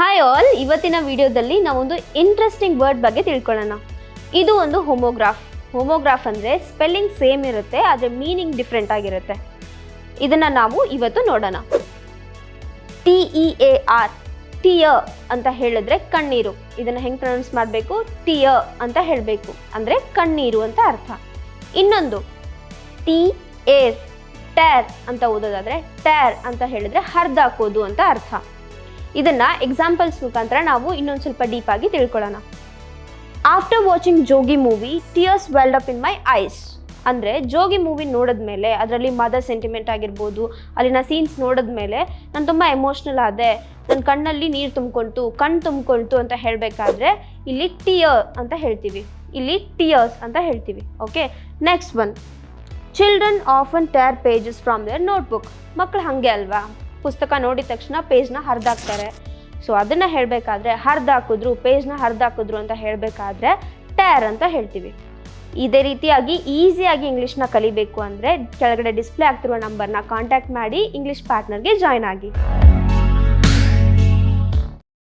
Hi all ಇವತ್ತಿನ ವಿಡಿಯೋದಲ್ಲಿ ನಾವೊಂದು ಇಂಟ್ರೆಸ್ಟಿಂಗ್ ವರ್ಡ್ ಬಗ್ಗೆ ತಿಳ್ಕೊಳ್ಳೋಣ. ಇದು ಒಂದು ಹೋಮೋಗ್ರಾಫ್ ಹೋಮೋಗ್ರಾಫ್ ಅಂದರೆ ಸ್ಪೆಲ್ಲಿಂಗ್ ಸೇಮ್ ಇರುತ್ತೆ, ಆದರೆ ಮೀನಿಂಗ್ ಡಿಫ್ರೆಂಟ್ ಆಗಿರುತ್ತೆ. ಇದನ್ನು ನಾವು ಇವತ್ತು ನೋಡೋಣ. ಟಿ ಇ ಎ ಆರ್ ಟಿಯ ಅಂತ ಹೇಳಿದ್ರೆ ಕಣ್ಣೀರು. ಇದನ್ನು ಹೆಂಗೆ ಪ್ರೊನೌನ್ಸ್ ಮಾಡಬೇಕು? ಟಿಯ ಅಂತ ಹೇಳಬೇಕು. ಅಂದರೆ ಕಣ್ಣೀರು ಅಂತ ಅರ್ಥ. ಇನ್ನೊಂದು ಟಿ ಏರ್ ಟ್ಯಾರ್ ಅಂತ ಓದೋದಾದರೆ ಟ್ಯಾರ್ ಅಂತ ಹೇಳಿದ್ರೆ ಹರಿದಾಕೋದು ಅಂತ ಅರ್ಥ. ಇದನ್ನ ಎಕ್ಸಾಂಪಲ್ಸ್ ಮುಖಾಂತರ ನಾವು ಇನ್ನೊಂದು ಸ್ವಲ್ಪ ಡೀಪ್ ಆಗಿ ತಿಳ್ಕೊಳ್ಳೋಣ. After watching Jogi movie tears welled up in my eyes ಅಂದರೆ ಜೋಗಿ ಮೂವಿ ನೋಡಿದ ಮೇಲೆ, ಅದರಲ್ಲಿ ಮದರ್ ಸೆಂಟಿಮೆಂಟ್ ಆಗಿರ್ಬೋದು, ಅಲ್ಲಿನ ಸೀನ್ಸ್ ನೋಡಿದ ಮೇಲೆ ನಾನು ತುಂಬ ಎಮೋಷ್ನಲ್ ಆದೆ. ನನ್ನ ಕಣ್ಣಲ್ಲಿ ನೀರು ತುಂಬ್ಕೊಳ್ತು ಕಣ್ಣು ತುಂಬ್ಕೊಳ್ತು ಅಂತ ಹೇಳಬೇಕಾದ್ರೆ ಇಲ್ಲಿ ಟಿಯರ್ ಅಂತ ಹೇಳ್ತೀವಿ. ಇಲ್ಲಿ ಟಿಯರ್ಸ್ ಅಂತ ಹೇಳ್ತೀವಿ okay next one children often tear pages from their notebook ಮಕ್ಕಳು ಹಾಗೆ ಅಲ್ವಾ? ಪುಸ್ತಕ ನೋಡಿದ ತಕ್ಷಣ ಪೇಜ್ನ ಹರಿದಾಕ್ತಾರೆ. ಸೊ ಅದನ್ನು ಹೇಳಬೇಕಾದ್ರೆ ಹರಿದಾಕಿದ್ರು, ಪೇಜ್ನ ಹರಿದಾಕಿದ್ರು ಅಂತ ಹೇಳಬೇಕಾದ್ರೆ ಟೇರ್ ಅಂತ ಹೇಳ್ತೀವಿ. ಇದೇ ರೀತಿಯಾಗಿ ಈಸಿಯಾಗಿ ಇಂಗ್ಲೀಷ್ನ ಕಲಿಬೇಕು ಅಂದರೆ ಕೆಳಗಡೆ ಡಿಸ್ಪ್ಲೇ ಆಗ್ತಿರುವ ನಂಬರ್ನ ಕಾಂಟ್ಯಾಕ್ಟ್ ಮಾಡಿ ಇಂಗ್ಲೀಷ್ ಪಾರ್ಟ್ನರ್ಗೆ ಜಾಯ್ನ್ ಆಗಿ.